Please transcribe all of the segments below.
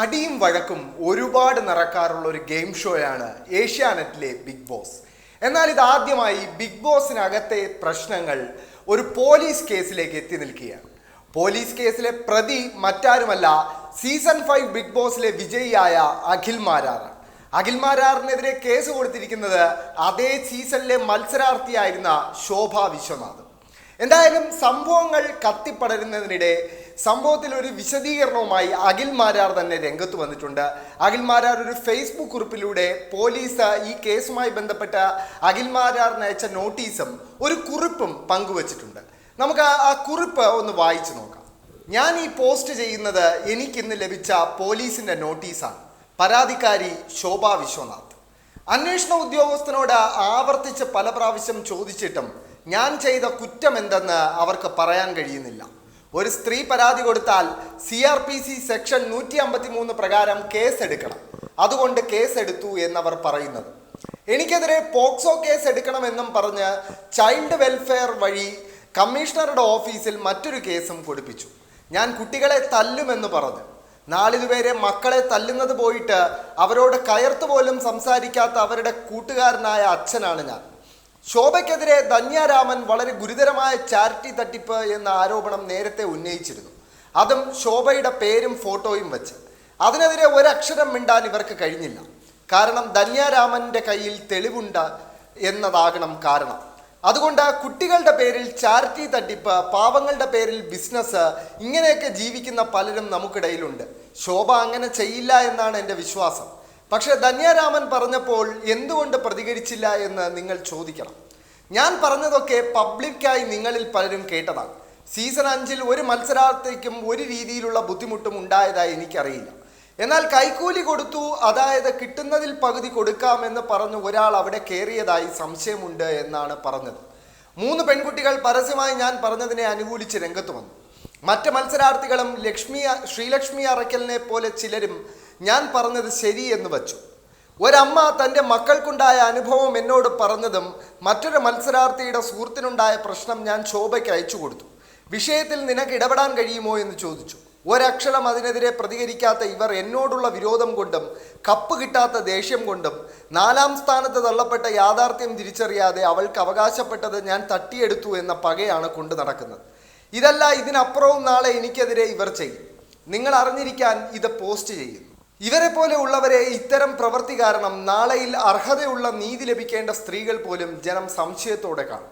അടിയും വഴക്കും ഒരുപാട് നടക്കാറുള്ള ഒരു ഗെയിം ഷോയാണ് ഏഷ്യാനെറ്റിലെ ബിഗ് ബോസ് എന്നാൽ ഇതാദ്യമായി ബിഗ് ബോസിനകത്തെ പ്രശ്നങ്ങൾ ഒരു പോലീസ് കേസിലേക്ക് എത്തി നിൽക്കുകയാണ്. പോലീസ് കേസിലെ പ്രതി മറ്റാരുമല്ല സീസൺ ഫൈവ് ബിഗ് ബോസിലെ വിജയിയായ അഖിൽ മാരാറാണ് അഖിൽ മാരാറിനെതിരെ കേസ് കൊടുത്തിരിക്കുന്നത് അതേ സീസണിലെ മത്സരാർത്ഥിയായിരുന്ന ശോഭ വിശ്വനാഥ്. എന്തായാലും സംഭവങ്ങൾ കത്തിപ്പടരുന്നതിനിടെ സംഭവത്തിൽ ഒരു വിശദീകരണവുമായി അഖിൽ മാരാർ തന്നെ രംഗത്ത് വന്നിട്ടുണ്ട്. അഖിൽ മാരാർ ഒരു ഫേസ്ബുക്ക് കുറിപ്പിലൂടെ പോലീസ് ഈ കേസുമായി ബന്ധപ്പെട്ട അഖിൽ മാരാറിന് അയച്ച നോട്ടീസും ഒരു കുറിപ്പും പങ്കുവച്ചിട്ടുണ്ട്. നമുക്ക് ആ- കുറിപ്പ് ഒന്ന് വായിച്ചു നോക്കാം. ഞാൻ ഈ പോസ്റ്റ് ചെയ്യുന്നത് എനിക്കിന്ന് ലഭിച്ച പോലീസിന്റെ നോട്ടീസാണ്. പരാതിക്കാരി ശോഭ വിശ്വനാഥ്. അന്വേഷണ ഉദ്യോഗസ്ഥനോട് ആവർത്തിച്ച് പല പ്രാവശ്യം ചോദിച്ചിട്ടും ഞാൻ ചെയ്ത കുറ്റം എന്തെന്ന് അവർക്ക് പറയാൻ കഴിയുന്നില്ല. ഒരു സ്ത്രീ പരാതി കൊടുത്താൽ C R P C section നൂറ്റി അമ്പത്തി മൂന്ന് പ്രകാരം കേസ് എടുക്കണം അതുകൊണ്ട് കേസ് എടുത്തു എന്നവർ പറയുന്നത്. എനിക്കെതിരെ പോക്സോ കേസ് എടുക്കണമെന്നും പറഞ്ഞ് ചൈൽഡ് വെൽഫെയർ വഴി കമ്മീഷണറുടെ ഓഫീസിൽ മറ്റൊരു കേസും കൊടുപ്പിച്ചു. ഞാൻ കുട്ടികളെ തല്ലുമെന്ന് പറഞ്ഞു. നാളിതുവരെ മക്കളെ തല്ലുന്നത് പോയിട്ട് അവരോട് കയർത്ത് പോലും സംസാരിക്കാത്ത അവരുടെ കൂട്ടുകാരനായ അച്ഛനാണ് ഞാൻ. ശോഭയ്ക്കെതിരെ ധന്യാരാമൻ വളരെ ഗുരുതരമായ ചാരിറ്റി തട്ടിപ്പ് എന്ന ആരോപണം നേരത്തെ ഉന്നയിച്ചിരുന്നു. അതും ശോഭയുടെ പേരും ഫോട്ടോയും വെച്ച്. അതിനെതിരെ ഒരക്ഷരം മിണ്ടാൻ ഇവർക്ക് കഴിഞ്ഞില്ല. കാരണം ധന്യാരാമന്റെ കയ്യിൽ തെളിവുണ്ട് എന്നതാകണം കാരണം. അതുകൊണ്ട് കുട്ടികളുടെ പേരിൽ ചാരിറ്റി തട്ടിപ്പ് പാവങ്ങളുടെ പേരിൽ ബിസിനസ് ഇങ്ങനെയൊക്കെ ജീവിക്കുന്ന പലരും നമുക്കിടയിലുണ്ട്. ശോഭ അങ്ങനെ ചെയ്യില്ല എന്നാണ് എന്റെ വിശ്വാസം. പക്ഷെ ധന്യാരാമൻ പറഞ്ഞപ്പോൾ എന്തുകൊണ്ട് പ്രതികരിച്ചില്ല എന്ന് നിങ്ങൾ ചോദിക്കണം. ഞാൻ പറഞ്ഞതൊക്കെ പബ്ലിക്കായി നിങ്ങളിൽ പലരും കേട്ടതാണ്. സീസൺ അഞ്ചിൽ ഒരു മത്സരാർത്ഥിക്കും ഒരു രീതിയിലുള്ള ബുദ്ധിമുട്ടും ഉണ്ടായതായി എനിക്കറിയില്ല. എന്നാൽ കൈക്കൂലി കൊടുത്തു അതായത് കിട്ടുന്നതിൽ പകുതി കൊടുക്കാമെന്ന് പറഞ്ഞു ഒരാൾ അവിടെ കയറിയതായി സംശയമുണ്ട് എന്നാണ് പറഞ്ഞത്. മൂന്ന് പെൺകുട്ടികൾ പരസ്യമായി ഞാൻ പറഞ്ഞതിനെ അനുകൂലിച്ച് രംഗത്ത് വന്നു. മറ്റ് മത്സരാർത്ഥികളും ലക്ഷ്മി ശ്രീലക്ഷ്മി അറയ്ക്കലിനെ പോലെ ചിലരും ഞാൻ പറഞ്ഞത് ശരി എന്ന് വച്ചു. ഒരമ്മ തന്റെ മക്കൾക്കുണ്ടായ അനുഭവം എന്നോട് പറഞ്ഞതും മറ്റൊരു മത്സരാർത്ഥിയുടെ സുഹൃത്തിനുണ്ടായ പ്രശ്നം ഞാൻ ശോഭയ്ക്ക് അയച്ചു കൊടുത്തു. വിഷയത്തിൽ നിനക്ക് ഇടപെടാൻ കഴിയുമോ എന്ന് ചോദിച്ചു. ഒരക്ഷരം അതിനെതിരെ പ്രതികരിക്കാത്ത ഇവർ എന്നോടുള്ള വിരോധം കൊണ്ടും കപ്പ് കിട്ടാത്ത ദേഷ്യം കൊണ്ടും നാലാം സ്ഥാനത്ത് തള്ളപ്പെട്ട യാഥാർത്ഥ്യം തിരിച്ചറിയാതെ അവൾക്ക് അവകാശപ്പെട്ടത് ഞാൻ തട്ടിയെടുത്തു എന്ന പകയാണ് കൊണ്ടു നടക്കുന്നത്. ഇതല്ല ഇതിനപ്പുറവും നാളെ എനിക്കെതിരെ ഇവർ ചെയ്യും. നിങ്ങൾ അറിഞ്ഞിരിക്കാൻ ഇത് പോസ്റ്റ് ചെയ്യുന്നു ഇവരെ പോലെ ഉള്ളവരെ ഇത്തരം പ്രവൃത്തി കാരണം നാളെയിൽ അർഹതയുള്ള നീതി ലഭിക്കേണ്ട സ്ത്രീകൾ പോലും ജനം സംശയത്തോടെ കാണും.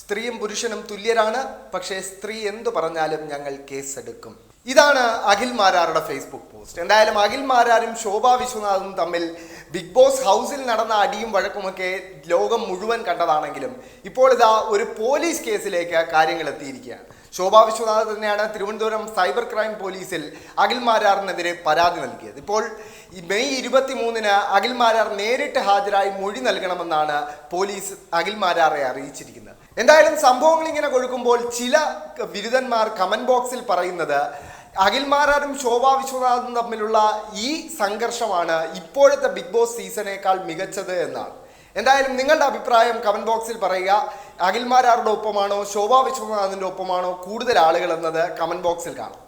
സ്ത്രീയും പുരുഷനും തുല്യരാണ് പക്ഷേ സ്ത്രീ എന്തു പറഞ്ഞാലും ഞങ്ങൾ കേസെടുക്കും. ഇതാണ് അഖിൽ മാരാറുടെ ഫേസ്ബുക്ക് പോസ്റ്റ് എന്തായാലും അഖിൽ മാരാരും ശോഭ വിശ്വനാഥും തമ്മിൽ ബിഗ് ബോസ് ഹൗസിൽ നടന്ന അടിയും വഴക്കുമൊക്കെ ലോകം മുഴുവൻ കണ്ടതാണെങ്കിലും ഇപ്പോൾ ഇതാ ഒരു പോലീസ് കേസിലേക്ക് കാര്യങ്ങൾ എത്തിയിരിക്കുകയാണ്. ശോഭ വിശ്വനാഥ് തന്നെയാണ് തിരുവനന്തപുരം സൈബർ ക്രൈം പോലീസിൽ അഖിൽ മാരാറിനെതിരെ പരാതി നൽകിയത്. ഇപ്പോൾ മെയ് ഇരുപത്തി മൂന്നിന് അഖിൽ മാരാർ നേരിട്ട് ഹാജരായി മൊഴി നൽകണമെന്നാണ് പോലീസ് അഖിൽ മാരാറെ അറിയിച്ചിരിക്കുന്നത്. എന്തായാലും സംഭവങ്ങൾ ഇങ്ങനെ കൊഴുക്കുമ്പോൾ ചില ബിരുദന്മാർ കമന്റ് ബോക്സിൽ പറയുന്നത് അഖിൽ മാരാറും ശോഭാ വിശ്വനാഥും തമ്മിലുള്ള ഈ സംഘർഷമാണ് ഇപ്പോഴത്തെ ബിഗ് ബോസ് സീസണേക്കാൾ മികച്ചത് എന്നാണ്. എന്തായാലും നിങ്ങളുടെ അഭിപ്രായം കമന്റ് ബോക്സിൽ പറയുക. അഖിൽ മാരാറുടെ ഒപ്പമാണോ ശോഭാ വിശ്വനാഥിന്റെ ഒപ്പമാണോ കൂടുതൽ ആളുകൾ എന്നത് കമന്റ് ബോക്സിൽ കാണാം.